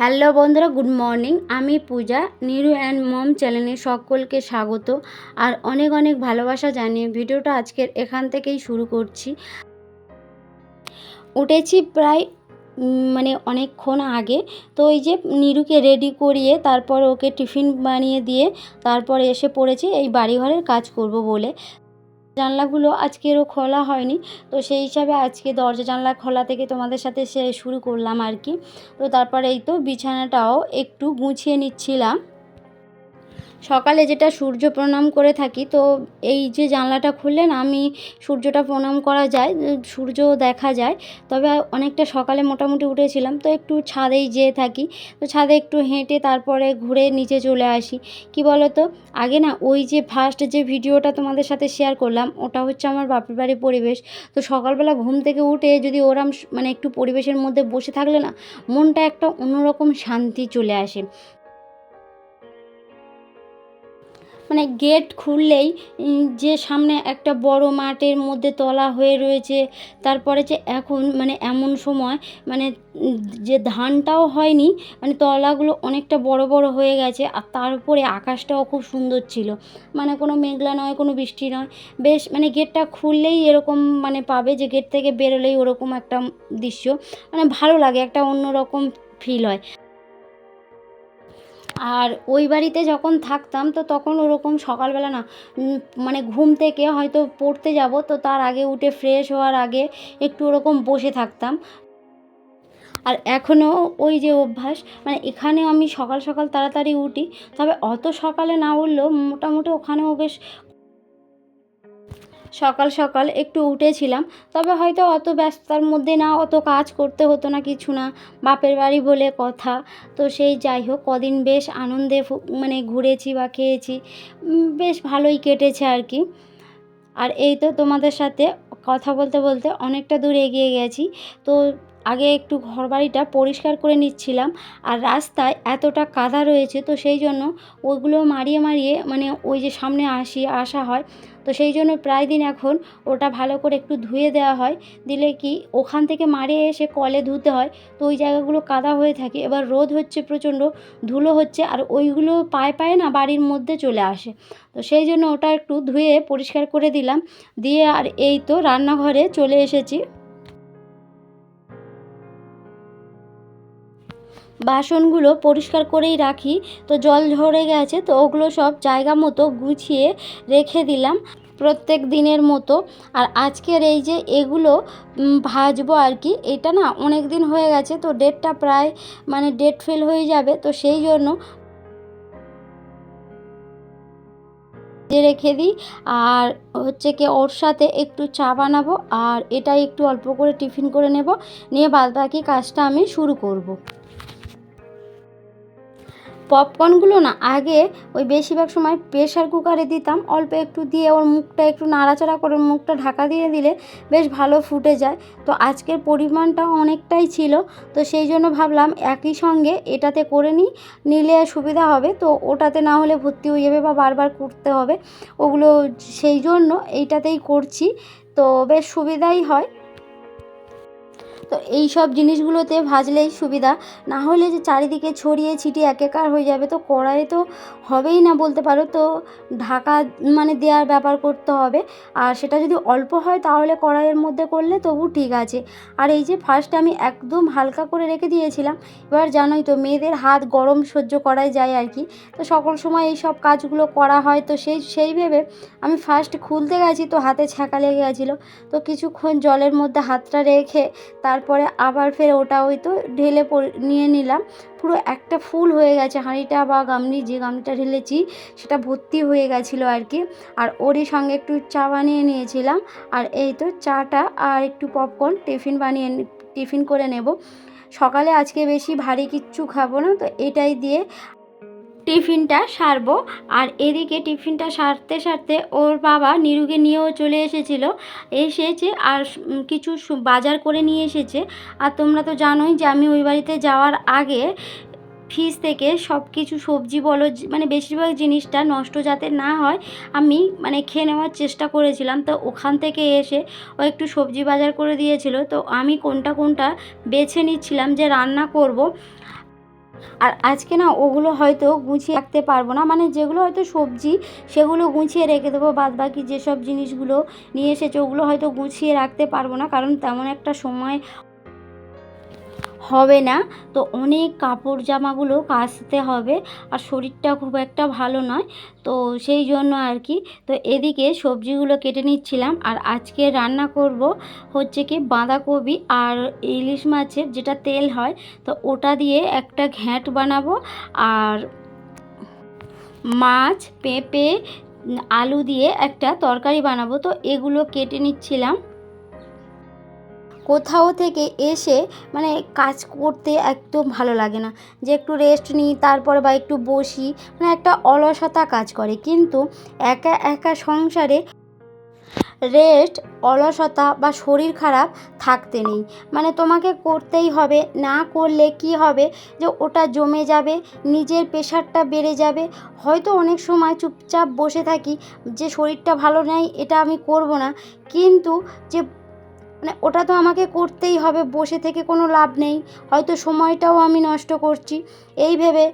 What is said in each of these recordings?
Hello বন্ধুরা, good morning. আমি পূজা, নিরু and mom চ্যানেলে সকলকে স্বাগত আর অনেক অনেক ভালোবাসা জানিয়ে ভিডিওটা আজকের এখান থেকেই শুরু করছি। উঠেছি প্রায় মানে অনেকক্ষণ আগে। তো ওই যে নিরুকে রেডি করিয়ে তারপর ওকে টিফিন বানিয়ে দিয়ে তারপর এসে পড়েছি, এই বাড়িঘরের কাজ করব বলে। জানলাগুলো আজকেরও খোলা হয়নি। তো সেই হিসাবে আজকে দরজা জানলা খোলা থেকে তোমাদের সাথে সে শুরু করলাম আর কি। তো তারপরে এই তো বিছানাটাও একটু গুছিয়ে নিচ্ছিলাম। সকালে যেটা সূর্য প্রণাম করে থাকি, তো এই যে জানলাটা খুললেন, আমি সূর্যটা প্রণাম করা যায়, সূর্য দেখা যায়। তবে অনেকটা সকালে মোটামুটি উঠেছিলাম, তো একটু ছাদেই যেয়ে থাকি। তো ছাদে একটু হেঁটে তারপরে ঘুরে নিচে চলে আসি। কি বলো তো আগে না ওই যে ফার্স্ট যে ভিডিওটা তোমাদের সাথে শেয়ার করলাম, ওটা হচ্ছে আমার বাপের বাড়ির পরিবেশ। তো সকালবেলা ঘুম থেকে উঠে যদি ওরম মানে একটু পরিবেশের মধ্যে বসে থাকলে না, মনটা একটা অন্যরকম শান্তি চলে আসে। মানে গেট খুললেই যে সামনে একটা বড় মাঠের মধ্যে তলা হয়ে রয়েছে, তারপরে যে এখন মানে এমন সময় মানে যে ধানটাও হয়নি মানে তলাগুলো অনেকটা বড় বড় হয়ে গেছে, আর তার উপরে আকাশটাও খুব সুন্দর ছিল। মানে কোনো মেঘলা নয়, কোনো বৃষ্টি নয়। বেশ মানে গেটটা খুললেই এরকম মানে পাবে যে গেট থেকে বেরোলেই ওরকম একটা দৃশ্য। মানে ভালো লাগে, একটা অন্যরকম ফিল হয়। আর ওই বাড়িতে যখন থাকতাম, তো তখন ওরকম সকালবেলা না মানে ঘুম থেকে হয়তো পড়তে যাব, তো তার আগে উঠে ফ্রেশ হওয়ার আগে একটু ওরকম বসে থাকতাম। আর এখনও ওই যে অভ্যাস মানে এখানে আমি সকাল সকাল তাড়াতাড়ি উঠি, তবে অত সকালে না উঠলেও মোটামুটি ওখানেও বেশ সকাল সকাল একটু উঠেছিলাম। তবে হয়তো অত ব্যস্ততার মধ্যে না, অত কাজ করতে হতো না কিছু না। বাপের বাড়ি বলে কথা। তো সেই যাই হোক, কদিন বেশ আনন্দে মানে ঘুরেছি বা খেয়েছি। বেশ ভালোই কেটেছে আর কি। আর এই তো তোমাদের সাথে কথা বলতে বলতে অনেকটা দূর এগিয়ে গেছি। তো আগে একটু ঘরবাড়িটা পরিষ্কার করে নিচ্ছিলাম আর রাস্তায় এতটা কাদা রয়েছে তো সেই জন্য ওইগুলো মারিয়ে মারিয়ে মানে ওই যে সামনে আসি আসা হয় তো সেই জন্য প্রায় দিন এখন ওটা ভালো করে একটু ধুয়ে দেওয়া হয়। দিলে কি ওখান থেকে মারিয়ে এসে কলে ধুতে হয় তো ওই জায়গাগুলো কাদা হয়ে থাকে। এবার রোদ হচ্ছে প্রচণ্ড, ধুলো হচ্ছে আর ওইগুলো পায়ে পায়ে না বাড়ির মধ্যে চলে আসে। তো সেই জন্য ওটা একটু ধুয়ে পরিষ্কার করে দিলাম। দিয়ে আর এই তো রান্নাঘরে চলে এসেছি। বাসনগুলো পরিষ্কার করেই রাখি। তো জল ঝরে গেছে, তো ওগুলো সব জায়গা মতো গুছিয়ে রেখে দিলাম প্রত্যেক দিনের মতো। আর আজকের এই যে এগুলো ভাজবো আর কি, এটা না অনেক দিন হয়ে গেছে, তো ডেটটা প্রায় মানে ডেট ফেল হয়ে যাবে, তো সেই জন্য রেখে দিই। আর হচ্ছে কি ওর সাথে একটু চা বানাবো, আর এটা একটু অল্প করে টিফিন করে নেব, নিয়ে বাদ বাকি কাজটা আমি শুরু করব। পপকর্নগুলো না আগে ওই বেশিরভাগ সময় প্রেশার কুকারে দিতাম, অল্প একটু দিয়ে ওর মুখটা একটু নাড়াচাড়া করে মুখটা ঢাকা দিয়ে দিলে বেশ ভালো ফুটে যায়। তো আজকের পরিমাণটা অনেকটাই ছিল, তো সেই জন্য ভাবলাম একই সঙ্গে এটাতে করে নিই, নিলে সুবিধা হবে। তো ওটাতে না হলে ভর্তি হয়ে যাবে বা বারবার করতে হবে। ওগুলো সেই জন্য এইটাতেই করছি। তো বেশ সুবিধাই হয়। তো এই সব জিনিসগুলোতে ভাজলেই সুবিধা। না হলে যে চারিদিকে ছড়িয়ে ছিটিয়ে একাকার হয়ে যাবে, তো কড়াইয়ে তো হবেই না বলতে পারো। তো ঢাকা মানে দেওয়ার ব্যাপার করতে হবে। আর সেটা যদি অল্প হয়, তাহলে কড়াইয়ের মধ্যে করলে তবু ঠিক আছে। আর এই যে ফার্স্ট আমি একদম হালকা করে রেখে দিয়েছিলাম। এবার জানোই তো, মেয়েদের হাত গরম সহ্য করাই যায় আর কি। তো সকল সময় এই সব কাজগুলো করা হয়, তো সেই সেই ভেবে আমি ফার্স্ট খুলতে গেছি, তো হাতে ছ্যাঁকা লেগে গেছিল। তো কিছুক্ষণ জলের মধ্যে হাতটা রেখে তারপরে আবার ফের ওটা ওই তো ঢেলে নিয়ে নিলাম। পুরো একটা ফুল হয়ে গেছে, হাঁড়িটা বা গামলি, যে গামলিটা ঢেলেছি সেটা ভর্তি হয়ে গেছিল আর কি। আর ওরই সঙ্গে একটু চা বানিয়ে নিয়েছিলাম। আর এই তো চাটা আর একটু পপকর্ন টিফিন বানিয়ে টিফিন করে নেব। সকালে আজকে বেশি ভারী কিচ্ছু খাব না, তো এটাই দিয়ে টিফিনটা সারবো। আর এদিকে টিফিনটা সারতে সারতে ওর বাবা নিরুকে নিয়েও চলে এসেছিল। এসেছে আর কিছু বাজার করে নিয়ে এসেছে। আর তোমরা তো জানোই যে আমি ওই বাড়িতে যাওয়ার আগে ফ্রিজ থেকে সব কিছু সবজি বলো মানে বেশিরভাগ জিনিসটা নষ্ট যাতে না হয়, আমি মানে খেয়ে নেওয়ার চেষ্টা করেছিলাম। তো ওখান থেকে এসে ও একটু সবজি বাজার করে দিয়েছিল। তো আমি কোনটা কোনটা বেছে নিচ্ছিলাম যে রান্না করব। আর আজকে না ওগুলো হয়তো গুছিয়ে রাখতে পারব না। মানে যেগুলো হয়তো সবজি, সেগুলো গুছিয়ে রেখে দেবো। বাদ বাকি যেসব জিনিসগুলো নিয়ে এসেছে, ওগুলো হয়তো গুছিয়ে রাখতে পারব না। কারণ তেমন একটা সময় হবে না। তো অনেক কাপড় জামাগুলো কাচতে হবে আর শরীরটা খুব একটা ভালো নয়। তো সেই জন্য আর কি। তো এদিকে সবজিগুলো কেটে নিচ্ছিলাম আর আজকে রান্না করব হচ্ছে কি বাঁধাকপি আর ইলিশ মাছের যেটা তেল হয়, তো ওটা দিয়ে একটা ঘ্যাঁট বানাবো আর মাছ, পেঁপে, আলু দিয়ে একটা তরকারি বানাবো। তো এগুলো কেটে নিচ্ছিলাম। কোথাও থেকে এসে মানে কাজ করতে একদম ভালো লাগে না। যে একটু রেস্ট নিই, তারপরে বা একটু বসি মানে একটা অলসতা কাজ করে। কিন্তু একা একা সংসারে রেস্ট অলসতা বা শরীর খারাপ থাকতে নেই। মানে তোমাকে করতেই হবে, না করলে কি হবে? যে ওটা জমে যাবে, নিজের প্রেশারটা বেড়ে যাবে। হয়তো অনেক সময় চুপচাপ বসে থাকি, যে শরীরটা ভালো নেই, এটা আমি করব না। কিন্তু যে মানে ওটা তো আমাকে করতেই হবে বসে থেকে কোনো লাভ নেই। হয়তো সময়টাও আমি নষ্ট করছি। এই ভেবে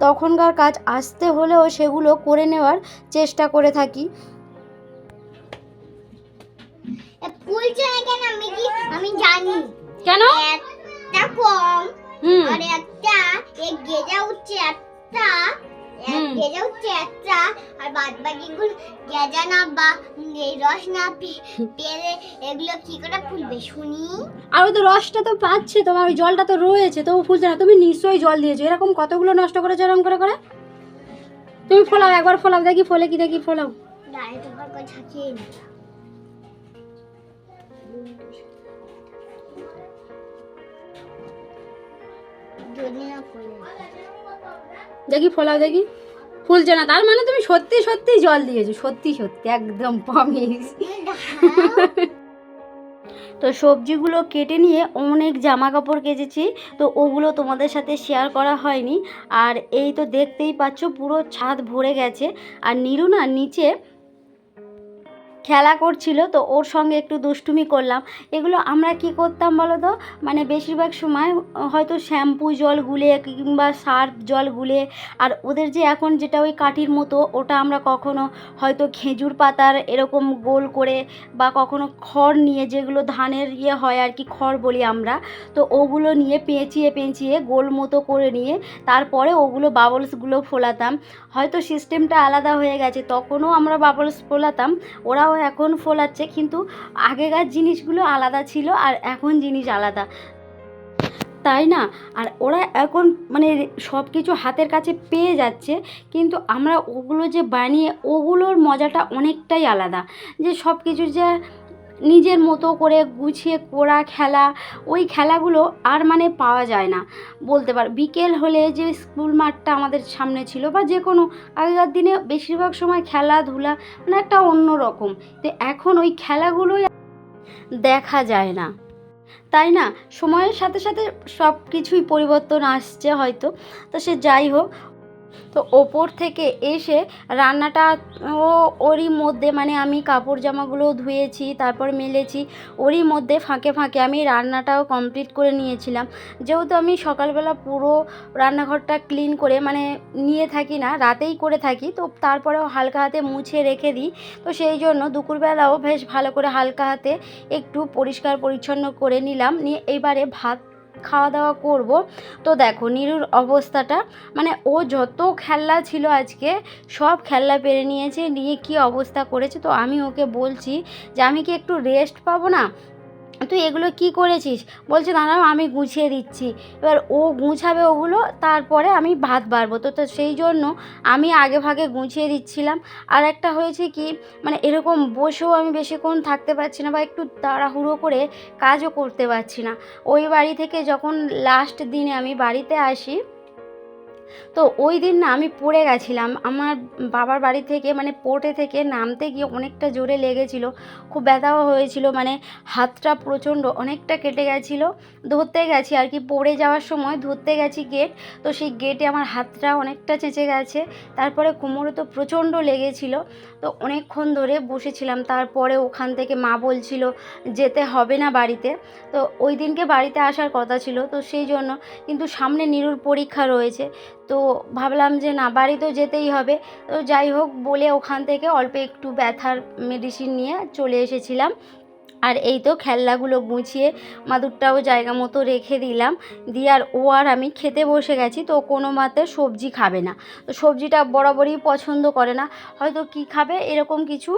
তখনকার কাজ আসতে হলেও সেগুলো করে নেওয়ার চেষ্টা করে থাকি। আমি জানি। কেন? একটা কম আর একটা গেজা উঠছে একটা। গেজা উঠছে একটা আর বাদ গেজা না বা রস না পেলে এগুলো কি করে ফুলবে শুনি? আর তো রসটা তো পাচ্ছে তোমার ওই জলটা তো রয়েছে তবু ফুলছে না তুমি নিশ্চয়ই জল দিয়েছ এরকম কতগুলো নষ্ট করেছ এরকম করে করে? তুমি ফোলাও একবার ফোলাও দেখি ফলে কি দেখি ফোলাও। উপর দেখি ফোলাও দেখি। ফুলছে না, তার মানে তুমি সত্যি সত্যি জল দিয়েছ, সত্যি সত্যি, একদম প্রমিস তো সবজিগুলো কেটে নিয়ে অনেক জামা কাপড় কেচেছি, তো ওগুলো তোমাদের সাথে শেয়ার করা হয়নি। আর এই তো দেখতেই পাচ্ছ, পুরো ছাদ ভরে গেছে। আর নীরু না নিচে খেলা করছিল, তো ওর সঙ্গে একটু দুষ্টুমি করলাম। এগুলো আমরা কি করতাম বলো তো? মানে বেশিরভাগ সময় হয়তো শ্যাম্পু জল গুলে কিংবা সার্ফ জল গুলে, আর ওদের যে এখন যেটা ওই কাঠির মতো, ওটা আমরা কখনো হয়তো খেজুর পাতার এরকম গোল করে বা কখনো খড় নিয়ে যেগুলো ধানের ইয়ে হয় আর কি, খড় বলি আমরা, তো ওগুলো নিয়ে পেঁচিয়ে পেঁচিয়ে গোল মতো করে নিয়ে তারপরে ওগুলো বাবলসগুলো ফোলাতাম। হয়তো সিস্টেমটা আলাদা হয়ে গেছে, তখনও আমরা বাবলস ফোলাতাম, ওরাও এখন ফোলাচ্ছে, কিন্তু আগেকার জিনিসগুলো আলাদা ছিল আর এখন জিনিস আলাদা। তাই না? আর ওরা এখন মানে সব কিছু হাতের কাছে পেয়ে যাচ্ছে, কিন্তু আমরা ওগুলো যে বানিয়ে, ওগুলোর মজাটা অনেকটাই আলাদা। যে সব কিছু যে নিজের মতো করে গুছিয়ে করা খেলা, ওই খেলাগুলো আর মানে পাওয়া যায় না। বলতে পার, বিকেল হলে যে স্কুল মাঠটা আমাদের সামনে ছিল বা যে কোনো আগেকার দিনে বেশিরভাগ সময় খেলাধুলা মানে একটা অন্য রকম। তো এখন ওই খেলাগুলোই দেখা যায় না। তাই না? সময়ের সাথে সাথে সব কিছুই পরিবর্তন আসছে হয়তো। তো সে যাই হোক তো ওপর থেকে এসে রান্নাটা ও ওরই মধ্যে মানে আমি কাপড় জামাগুলো ধুয়েছি, তারপর মেলেছি, ওরই মধ্যে ফাঁকে ফাঁকে আমি রান্নাটাও কমপ্লিট করে নিয়েছিলাম। যেহেতু আমি সকালবেলা পুরো রান্নাঘরটা ক্লিন করে মানে নিয়ে থাকি না, রাতেই করে থাকি, তো তারপরেও হালকা হাতে মুছে রেখে দিই। তো সেই জন্য দুপুরবেলাও বেশ ভালো করে হালকা হাতে একটু পরিষ্কার পরিচ্ছন্ন করে নিলাম, নিয়ে এইবারে ভাত খাওয়া দাওয়া করব। তো দেখো, নীরুর অবস্থাটা মানে ও যত খেলনা ছিল আজকে, সব খেলনা পেরে নিয়েছে, নিয়ে কি অবস্থা করেছে, তো আমি ওকে বলছি যে, আমি কি একটু রেস্ট পাবো না? তুই এগুলো কি করেছিস? বলছে, দাঁড়াও, আমি গুছিয়ে দিচ্ছি। এবার ও গুছাবে ওগুলো, তারপরে আমি ভাত বাড়বো। তো তো সেই জন্য আমি আগে ভাগে গুছিয়ে দিচ্ছিলাম। আর একটা হয়েছে কি মানে এরকম বসেও আমি বেশিক্ষণ থাকতে পারছি না বা একটু তাড়াহুড়ো করে কাজও করতে পারছি না। ওই বাড়ি থেকে যখন লাস্ট দিনে আমি বাড়িতে আসি তো ওই দিন না আমি পড়ে গেছিলাম। আমার বাবার বাড়ি থেকে মানে পোর্টে থেকে নামতে গিয়ে অনেকটা জোরে লেগেছিল। খুব ব্যথাও হয়েছিল মানে হাতটা প্রচণ্ড অনেকটা কেটে গেছিল। ধরতে গেছি আর কি, পড়ে যাওয়ার সময় ধরতে গেছি গেট তো সেই গেটে আমার হাতটা অনেকটা চেঁচে গেছে। তারপরে কোমরে তো প্রচণ্ড লেগেছিল। তো অনেকক্ষণ ধরে বসেছিলাম। তারপরে ওখান থেকে মা বলছিল, যেতে হবে না বাড়িতে। তো ওই দিনকে বাড়িতে আসার কথা ছিল। তো সেই জন্য কিন্তু সামনে নিরুর পরীক্ষা রয়েছে। তো ভাবলাম যে না বাড়িতেও যেতেই হবে। তো যাই হোক, বলে ওখান থেকে অল্প একটু ব্যথার মেডিসিন নিয়ে চলে এসেছিলাম। আর এই তো খেলনাগুলো গুছিয়ে মাদুরটাও জায়গা মতো রেখে দিলাম। দিয়ে আর ও আর আমি খেতে বসে গেছি, তো কোনো মতে সবজি খাবে না। তো সবজিটা বরাবরই পছন্দ করে না। হয়তো কি খাবে, এরকম কিছু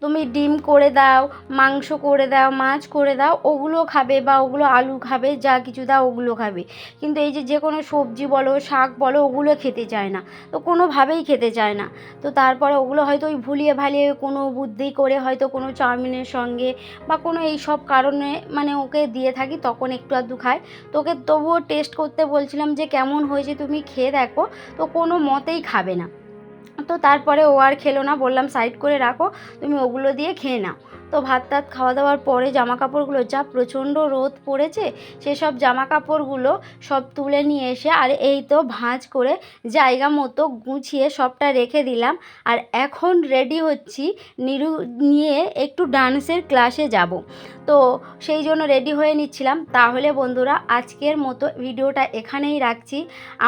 তুমি ডিম করে দাও, মাংস করে দাও, মাছ করে দাও, ওগুলো খাবে বা ওগুলো আলু খাবে, যা কিছু দাও ওগুলো খাবে। কিন্তু এই যে যে কোনো সবজি বলো, শাক বলো, ওগুলো খেতে চায় না। তো কোনোভাবেই খেতে চায় না। তো তারপরে ওগুলো হয়তো ওই ভুলিয়ে ভালিয়ে কোনো বুদ্ধি করে হয়তো কোনো চাউমিনের সঙ্গে বা কোনো এই সব কারণে মানে ওকে দিয়ে থাকি, তখন একটু আধটু খায়। তোকে তবুও টেস্ট করতে বলছিলাম যে কেমন হয়েছে তুমি খেয়ে দেখো। তো কোনো মতেই খাবে না। তো তারপরে ও আর খেলো না, বললাম সাইড করে রাখো, তুমি ওগুলো দিয়ে খেয়ে নাও। তো ভাত টাত খাওয়া দাওয়ার পরে জামা কাপড়গুলো যা প্রচণ্ড রোদ পড়েছে, সেসব জামা কাপড়গুলো সব তুলে নিয়ে এসে আর এই তো ভাঁজ করে জায়গা মতো গুছিয়ে সবটা রেখে দিলাম। আর এখন রেডি হচ্ছি নিরু, নিয়ে একটু ডান্সের ক্লাসে যাব। তো সেই জন্য রেডি হয়ে নিচ্ছিলাম। তাহলে বন্ধুরা, আজকের মতো ভিডিওটা এখানেই রাখছি।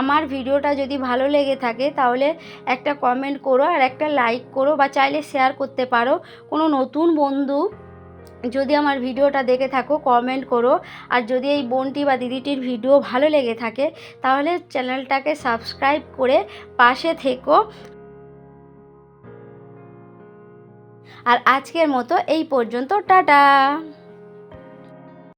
আমার ভিডিওটা যদি ভালো লেগে থাকে, তাহলে একটা কমেন্ট করো আর একটা লাইক করো বা চাইলে শেয়ার করতে পারো। কোনো নতুন বন্ধু, যদি আমার ভিডিওটা দেখে থাকো কমেন্ট করো। আর যদি এই বোনটি বা দিদিটির ভিডিও ভালো লেগে থাকে, তাহলে চ্যানেলটাকে সাবস্ক্রাইব করে পাশে থেকো। আর আজকের মতো এই পর্যন্ত, টাটা!